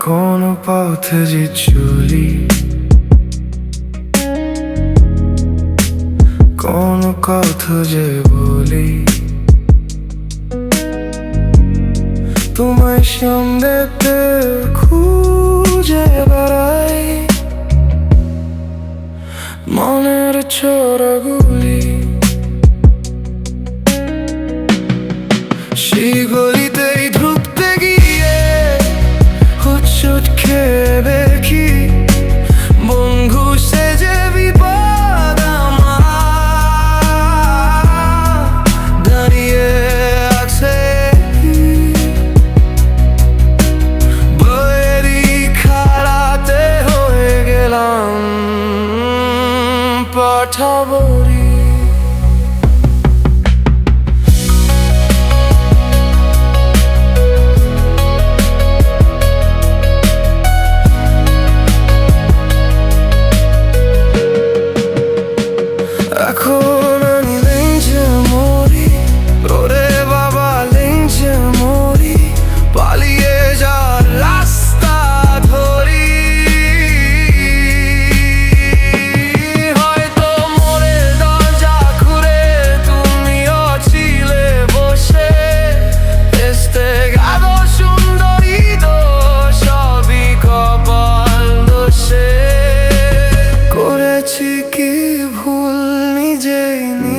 কোন পথে যে চলি? কোন কথা যে বলি? তোমায় সন্দেতে খুঁজে বেড়াই। মনের ছোড়গুলি সেই পাঠাবো 介你。